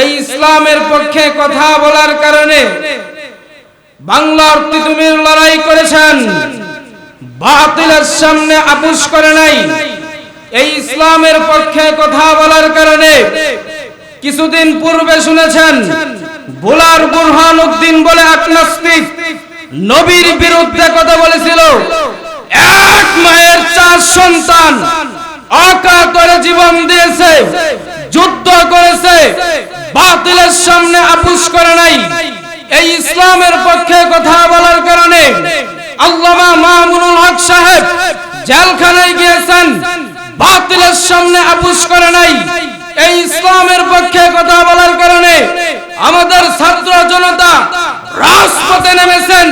এই ইসলামের পক্ষে কথা বলার কারণে বাংলার তিতুমির লড়াই করেছেন। বাতিলের সামনে আপুস করে নাই। এই ইসলামের পক্ষে কথা বলার কারণে কিছুদিন পূর্বে শুনেছেন, বোলার বুরহান উদ্দিন বলে এক নাস্তিক নবীর বিরুদ্ধে কথা বলেছিল, এক মায়ের চার সন্তান অকাতরে জীবন দিয়েছে। সামনে আপুস করে নাই। এই ইসলামের পক্ষে কথা বলার কারণে আল্লামা মামুনুল হক সাহেব জেলখানায় গিয়েছেন, বাতিলের সামনে আপুস করে নাই। এই ইসলামের পক্ষে কথা বলার কারণে আমাদের ছাত্র জনতা রাজপথে নেমেছেন,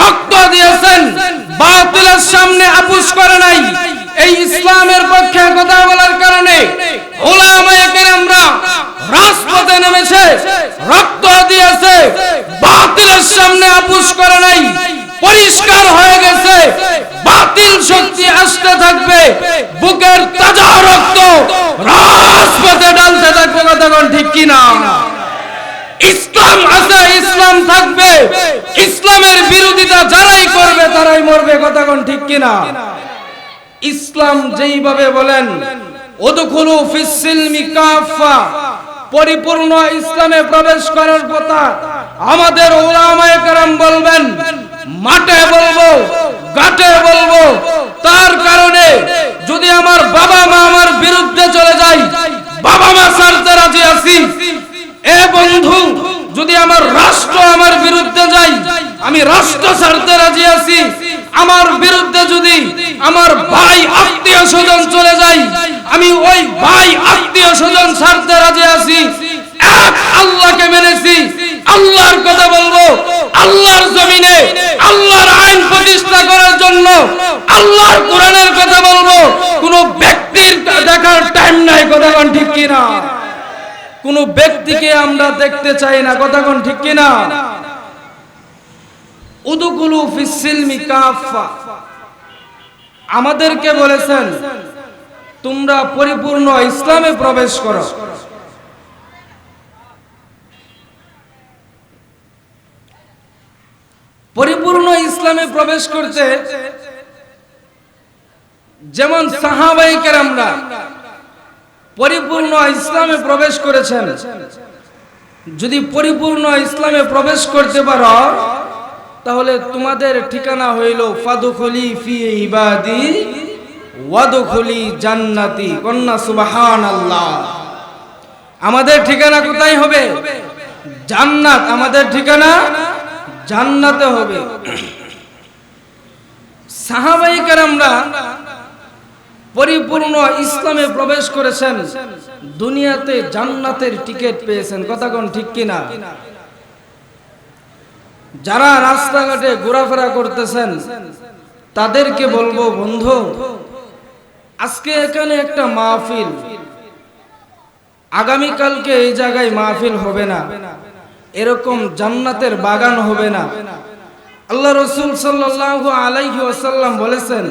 রক্ত দিয়েছেন, বাতিলের সামনে আপুস করে নাই। এই ইসলামের পক্ষে কথা বলার কারণে ওলামায়ে কেরামরা রাজপথে নেমেছে রক্ত দিয়েছে বাতিলের সামনে আপুস করে নাই পরিষ্কার হয়ে গেছে বাতিল শক্তি আসতে থাকবে বুকের তাজা রক্ত রাজপথে ডালতে থাকবে কতক্ষণ ঠিক কিনা ইসলাম আছে ইসলাম থাকবে, ইসলামের বিরোধিতা যারাই করবে তারাই মরবে কতক্ষণ ঠিক কিনা? ইসলাম যেইভাবে বলেন ওদখুলু ফিসসিলমি কাফা পরিপূর্ণ ইসলামে প্রবেশ করার কথা আমাদের ওলামায়ে কেরাম বলবেন, মাঠে বলব, ঘাটে বলব। তার কারণে যদি আমার বাবা মা আমার বিরুদ্ধে চলে যায়, বাবা মা ছাড়তে রাজি আছি। এ বন্ধু যদি আমার রাষ্ট্র আমার বিরুদ্ধে যায়, আমি রাষ্ট্র ছাড়তে রাজি আছি। আমার বিরুদ্ধে যদি আমার ভাই আত্মীয় স্বজন চলে যায়, আমি ওই ভাই আত্মীয় স্বজন ছাড়তে রাজি আছি। এক, আল্লাহকে মেনেছি। আল্লাহর কথা বলব। আল্লাহর জমিনে আল্লাহর আইন প্রতিষ্ঠা করার জন্য আল্লাহর কোরআনের কথা বলব। কোন ব্যক্তির দেখার টাইম নাই, কথা ঠিক কিনা? কোন ব্যক্তিকে আমরা দেখতে চাই না। কথা কোন ঠিক কিনা? উদুকুলু ফিসিলমি কাফা। আমাদেরকে বলেছেন, তোমরা পরিপূর্ণ ইসলামে প্রবেশ করো। পরিপূর্ণ ইসলামে প্রবেশ করতে যেমন সাহাবাই কেরামরা পরিপূর্ণ ইসলামে প্রবেশ করেছেন। যদি পরিপূর্ণ ইসলামে প্রবেশ করতে পারো, তাহলে তোমাদের ঠিকানা হইল ফাদুখলি ফি ইবাদি ওয়াদুখলি জান্নাতি কন্যা সুবাহান আল্লাহ আমাদের ঠিকানা কোথায় হবে? জান্নাত। আমাদের ঠিকানা জান্নাতে হবে। সাহাবাই কারামরা পরিপূর্ণ ইসলামে প্রবেশ করেছেন, দুনিয়াতে জান্নাতের টিকিট পেয়েছেন। কথা কোন ঠিক কিনা? যারা রাস্তাঘাটে ঘোরাফেরা করতেছেন, তাদেরকে বলব, বন্ধু, আজকে এখানে একটা মাহফিল। আগামীকালকে এই জায়গায় মাহফিল হবে না। এরকম জান্নাতের বাগান হবে না। আল্লাহ রসুল সাল্লাহ আলাইহি ওয়াসাল্লাম বলেছেন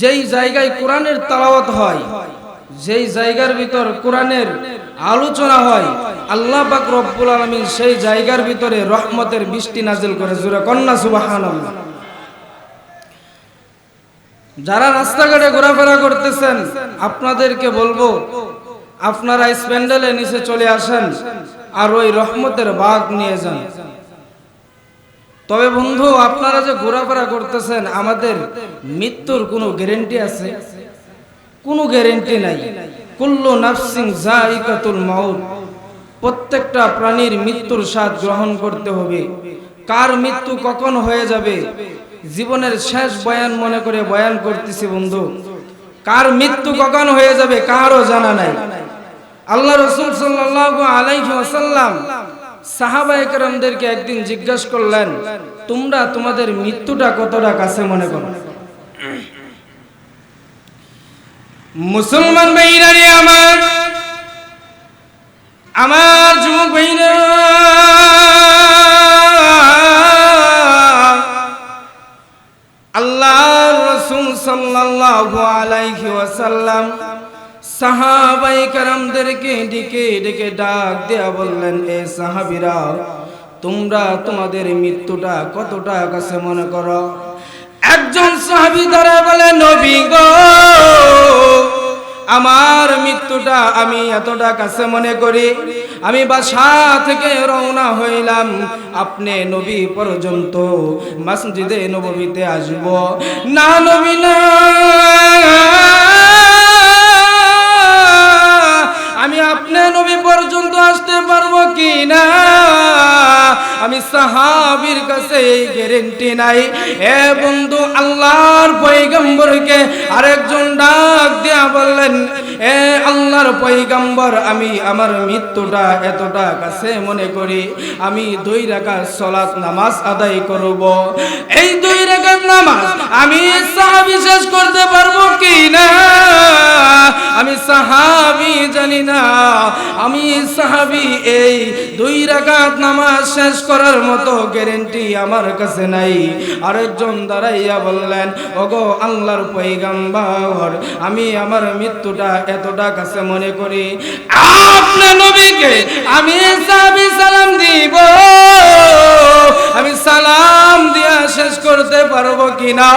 যেই জায়গায় কোরআনের তালাওয়াত হয়, যেই জায়গার ভিতর কোরআনের আলোচনা হয়, আল্লাহ পাক রব্বুল আলামিন সেই জায়গার ভিতরে রহমতের বৃষ্টি নাজিল করে জুড়ে কন্যা সুবহানাল্লাহ। যারা রাস্তাঘাটে ঘোরাফেরা করতেছেন, আপনাদেরকে বলব, আপনারা স্প্যান্ডেলের নিচে চলে আসেন আর ওই রহমতের বাঘ নিয়ে যান। তবে বন্ধু, আপনারা যে ঘোরাফেরা করতেছেন, আমাদের মৃত্যুর কোনো গ্যারেন্টি আছে? কোনো গ্যারেন্টি নাই। কুল্লু নাফসিং জাইকাতুল মাউত। প্রত্যেকটা প্রাণীর মৃত্যুর স্বাদ গ্রহণ করতে হবে। কার মৃত্যু কখন হয়ে যাবে? জীবনের শেষ বয়ান মনে করে বয়ান করতেছি বন্ধু। কার মৃত্যু কখন হয়ে যাবে কারও জানা নাই। আল্লাহ রসুল সাল্লাল্লাহু আলাইহি ওয়াসাল্লাম সাহাবা একরামদেরকে একদিন জিজ্ঞাসা করলেন, তোমরা তোমাদের মৃত্যুটা কতটা কাছে মনে করো? মুসলমান ভাইরানি আমার আমার যুবক ভাইরা আল্লাহ রসুল সাল্লাল্লাহু আলাইহি ওয়াসাল্লাম সাহাবাই কারামদেরকে ডেকে ডেকে ডাক দেয়া বললেন, এ সাহাবিরা, তোমরা তোমাদের মৃত্যুটা কতটা কাছে মনে করো? একজন সাহাবি দ্বারা বলে, নবী গো, আমার মৃত্যুটা আমি এতটা কাছে মনে করি। আমি বাসা থেকে রওনা হইলাম। আপনি নবী পর্যন্ত মসজিদে নবীতে আসব। না নবী, না। পারব না আমি সাহাবির কাছে গ্যারেন্টি নাই। এ বন্ধু, আল্লাহর পৈগম্বরকে আরেকজন ডাক দিয়া বললেন, এ আল্লাহর পৈগম্বর আমি আমার মৃত্যুটা এতটা কাছে মনে করি, আমি দুই রাকাত সলাৎ নামাজ আদায় করব। এই দুই রাকাত নামাজ আমি সাহাবি শেষ করতে পারব কি না আমি সাহাবি জানি না। আমি সাহাবি এই দুই রাকাত নামাজ শেষ করার মতো গ্যারেন্টি আমার কাছে নাই। আরেকজন দাঁড়াইয়া বললেন, ওগো আল্লাহর পৈগাম্বর আমি আমার মৃত্যুটা এতটা কাছে মনে করি। আপনি নবীকে আমি সাহাবি সালাম দিব। আমি সালাম দিয়া শেষ পারব কিনা?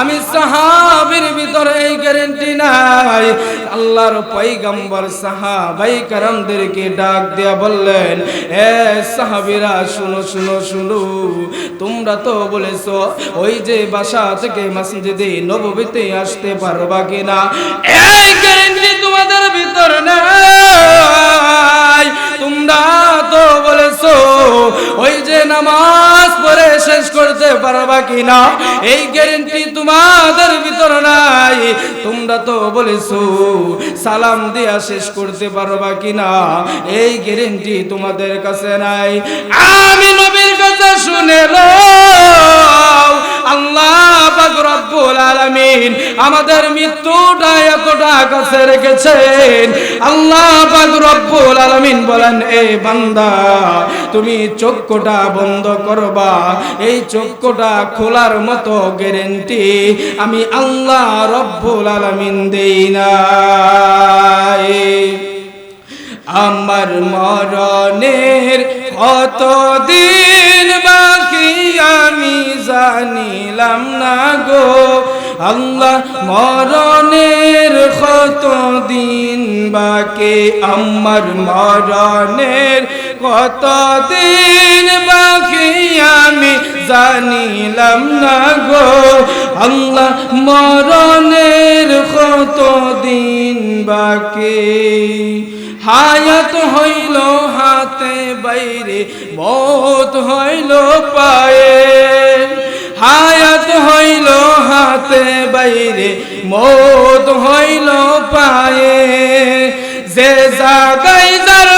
আমি সাহাবির ভিতরে এই গ্যারেন্টি নাই। আল্লাহর পৈগম্বর সাহাবাই কারামদেরকে ডাক দিয়া বললেন, এ সাহাবিরা, শুনো শুনো শুনো। তোমরা তো বলেছ, ওই যে বাসা থেকে মসজিদে নববীতে আসতে পারবা কিনা? এই গ্যারেন্টি তোমাদের ভিতর নাই। তোমরা তো বলেছ, ওই যে নামাজ পড়ে শেষ করতে পারবা কিনা? এই গ্যারেন্টি তোমাদের ভিতর নাই। তোমরা তো বলেছ, সালাম দিয়া শেষ করতে পারবা কিনা? এই গ্যারেন্টি তোমাদের কাছে নাই। আমি নবীর কাছে শুনে আল্লাহ পাক রব্বুল আলামিন আমাদের মৃত্যুটা এতটা কাছে রেখেছেন। আল্লাহ পাক রব্বুল আলামিন বলেন এই বান্দা, তুমি চক্ষুটা বন্ধ করবা। এই চক্ষুটা খোলার মতো গ্যারেন্টি আমি আল্লাহ রব্বুল আলামিন দেই না আমার মরণের কত দিন বাকি আমি জানিলাম না গো। আল্লাহ মরণের কত দিন বাকি? আমার মরণের কত দিন বাকি জানিলাম না গো, আল্লাহ মরণের কত দিন বাকি। হায়াত হইল হাতে বাইরে, মত হইল পায়ে। হায়াত হইল হাতে বাইরে, মত হইল পায়ে। যে জাগাই যার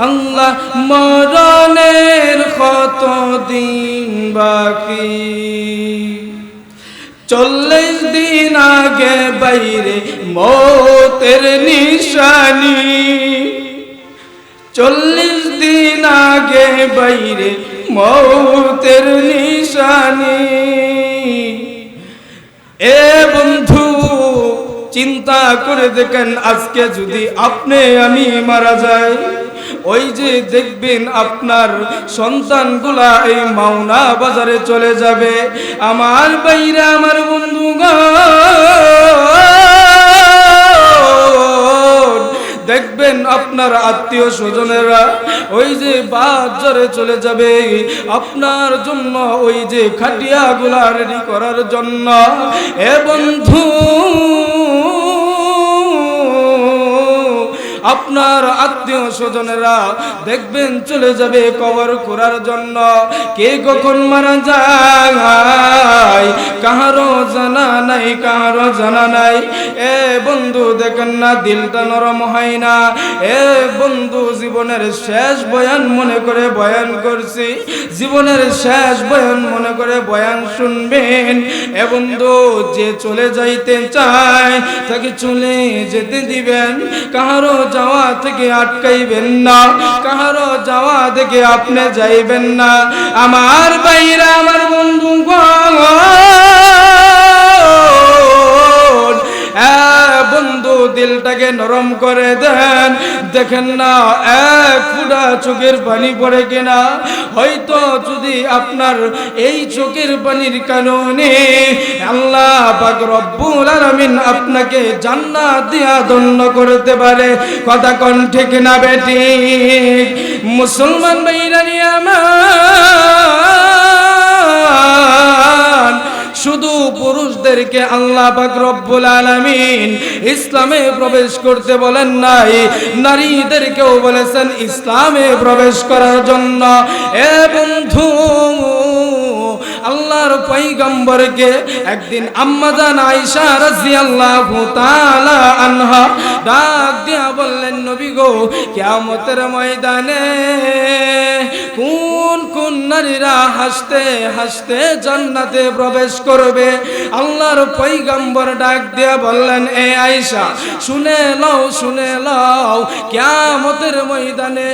আল্লাহ মরণের কত দিন বাকি? চল্লিশ দিন আগে বাইরে মতের নিশানি। চল্লিশ দিন আগে বাইরে মতের নিশানি। এ বন্ধু চিন্তা করে দেখেন, আজকে যদি আপনি আমি মারা যাই, ওই যে দেখবেন আপনার সন্তানগুলা এই মাওনা বাজারে চলে যাবে। আমার বাইরে আমার বন্ধু দেখবেন আপনার আত্মীয় স্বজনেরা ওই যে বাজারে চলে যাবে। আপনার জন্য ওই যে খাটিয়াগুলা রেডি করার জন্য। এ বন্ধু আপনার আত্মীয় স্বজনেরা দেখবেন চলে যাবে কবর করার জন্য। কে কখন মারা যায়? কাহারও জানা নাই কাহারও জানা নাই। এ বন্ধু দেখেন না, দিলটা নরম হয় না। এ বন্ধু জীবনের শেষ বয়ান মনে করে বয়ান করছি। জীবনের শেষ বয়ান মনে করে বয়ান শুনবেন। এ বন্ধু যে চলে যাইতে চায়, তাকে চলে যেতে দিবেন। কাহারও যাওয়া থেকে আটকাইবেন না, কাহারও যাওয়া থেকে আপনি যাইবেন না। আমার বাইরা আমার বন্ধু বন্ধু দিলটাকে নরম করে দেন। দেখেন না এক ফুটা চোখের পানি পড়ে কিনা। হয়তো যদি আপনার এই চোখের পানির কারণে পাক রব্বুল আপনাকে জান্নাত দিয়া করতে পারে। কথা কোন ঠিক না বেটি মুসলমান শুধু পুরুষদেরকে আল্লাহ পাক রব্বুল আলামিন ইসলামে প্রবেশ করতে বলেন নাই, নারীদেরকেও বলেছেন ইসলামে প্রবেশ করার জন্য। এ বন্ধু আল্লাহর পৈগম্বরকে একদিন আম্মাজান আয়েশা রাদিয়াল্লাহু তাআলা আনহা ডাক দিয়া বললেন, নবী গো, কিয়ামতের ময়দানে কোন কোন নারীরা হাসতে হাসতে জান্নাতে প্রবেশ করবে? আল্লাহর পৈগম্বর ডাক দিয়া বললেন, এ আয়েশা, শুনে লও শুনে লও কিয়ামতের ময়দানে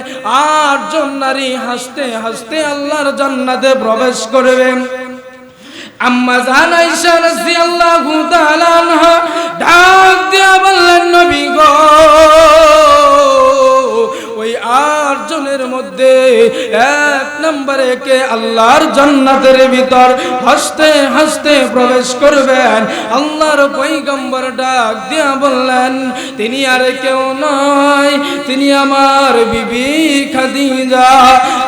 আটজন নারী হাসতে হাসতে আল্লাহর জান্নাতে প্রবেশ করবে। আম্মা জান আয়েশা রাদিয়াল্লাহু তাআলা আনহা ডাক দিয়া বললেন, নবী গো, ওই আট জনের মধ্যে এক নম্বরে কে আল্লাহর জান্নাতের ভিতর হাসতে হাসতে প্রবেশ করবেন? আল্লাহর পৈগম্বর ডাক দিয়া বললেন, তিনি আর কেউ নয়, তিনি আমার বিবি খাদিজা।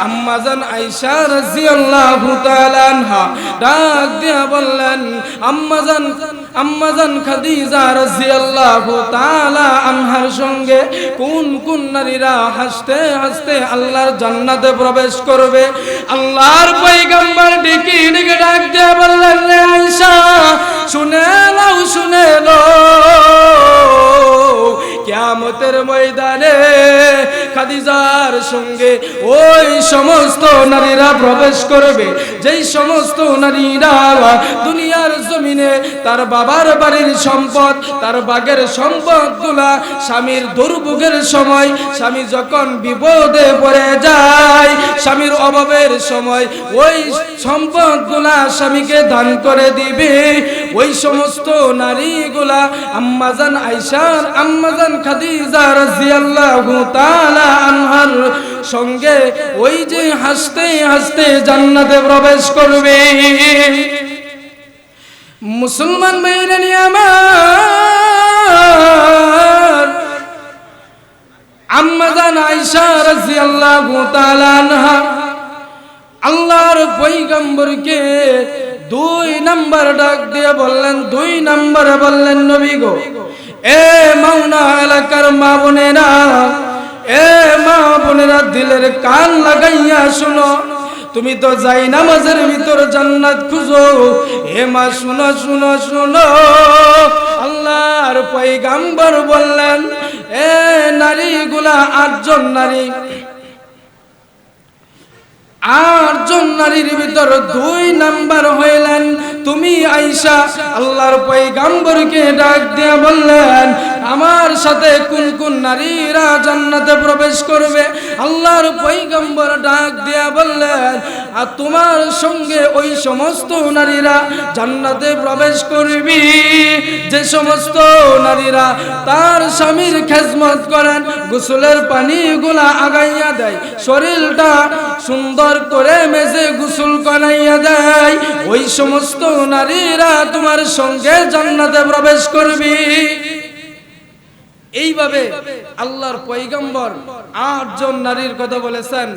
আম্মাজান আয়েশা রাদিয়াল্লাহু তাআলা ডাক দিয়া বললেন আম্মাজান আম্মাজান খাদিজা রাদিয়াল্লাহু তাআলা আনহার সঙ্গে কোন কোন নারীরা হাসতে হাসতে আল্লাহর জান্নাতে প্রবেশ করবে? আল্লাহর পয়গম্বর ডেকে ডেকে ডাক দিয়ে বললেন রে আয়েশা, শুনে নাও শুনে নাও। কিয়ামতের ময়দানে খাদিজার সঙ্গে ওই সমস্ত নারীরা প্রবেশ করবে। যেই সমস্ত নারীরা দুনিয়ার জমিনে তার বাবার বাড়ির সম্পদ, তার বাগের সম্পদগুলা স্বামীর দুর্ভোগের সময়, স্বামী যখন বিপদে পড়ে যায়, স্বামীর অভাবের সময় ওই সম্পদগুলা স্বামীকে দান করে দিবে। ওই সমস্ত নারীগুলা আম্মাজান আইসার আম্মাজান খাদিজা রাদিয়াল্লাহু তাআলা আনহার সঙ্গে ওই যে হাসতে হাসতে জান্নাতে প্রবেশ করবে। মুসলমান ভাইরানি আমার আম্মাজান আয়েশা তাআলা আনহা আল্লাহর দুই নাম্বার ডাক দিয়ে বললেন, দুই নাম্বারে বললেন, নবী গো এ মাওনা এলাকার মা বোনেরা, এ মা বোনেরা দিলের কান লাগাইয়া শুনো। তুমি তো যাই নামাজের ভিতর জান্নাত খুঁজো। এ মা শুনো শুনো শুনো। আল্লাহর পয়গাম্বর বললেন, এ নারী গুলা আটজন নারী আটজন নারীর ভিতর দুই নাম্বার হইলেন। তুমি আইসা আল্লাহর পৈগাম্বরকে ডাক দিয়া বললেন, আমার সাথে কোন কোন নারীরা জান্নাতে প্রবেশ করবে? আল্লাহর পৈগম্বর ডাক দিয়া বললেন আর তোমার সঙ্গে ওই সমস্ত নারীরা জান্নাতে প্রবেশ করবি। যে সমস্ত নারীরা তার স্বামীর খেজমত করেন, গোসলের পানিগুলা আগাইয়া দেয়, শরীরটা সুন্দর করে মেজে গোসল করাইয়া দেয়। ওই সমস্ত নারীরা তোমার সঙ্গে জান্নাতে প্রবেশ করবি। এইভাবে আল্লাহর পৈগম্বর আটজন নারীর কথা বলেছেন।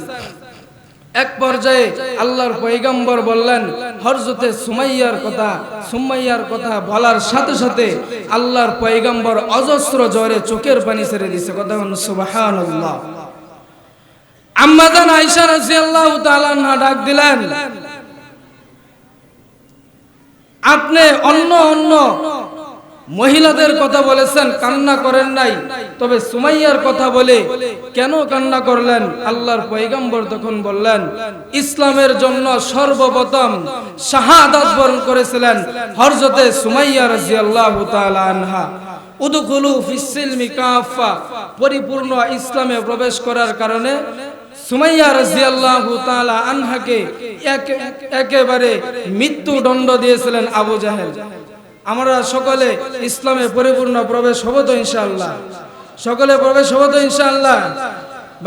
এক পর্যায়ে আল্লাহর পৈগম্বর বললেন হরজতে সুমাইয়ার কথা সুমাইয়ার কথা বলার সাথে সাথে আল্লাহর পৈগম্বর অজস্র জ্বরে চোখের পানি ছেড়ে দিছে কথা সুবহানাল্লাহ। আম্মাজান আয়েশা রাদিয়াল্লাহু তাআলা আনহা ডাক দিলেন, আপনি অন্য অন্য মহিলাদের কথা বলেছেন, কান্না করেন নাই। তবে সুমাইয়ার কথা বলে, কেন কান্না করলেন? আল্লাহর পয়গম্বর তখন বললেন, ইসলামের জন্য সর্বপ্রথম শাহাদাত বরণ করেছিলেন হরজতে সুমাইয়া রাদিয়াল্লাহু তাআলা আনহা। কাফা পরিপূর্ণ ইসলামে প্রবেশ করার কারণে সুমাইয়া রাদিয়াল্লাহু তাআলা আনহাকে একেবারে মৃত্যুদণ্ড দিয়েছিলেন আবু জাহেল। আমরা সকলে ইসলামে পরিপূর্ণ প্রবেশ হব তো ইনশাআল্লাহ। সকলে প্রবেশ হব তো ইনশাআল্লাহ।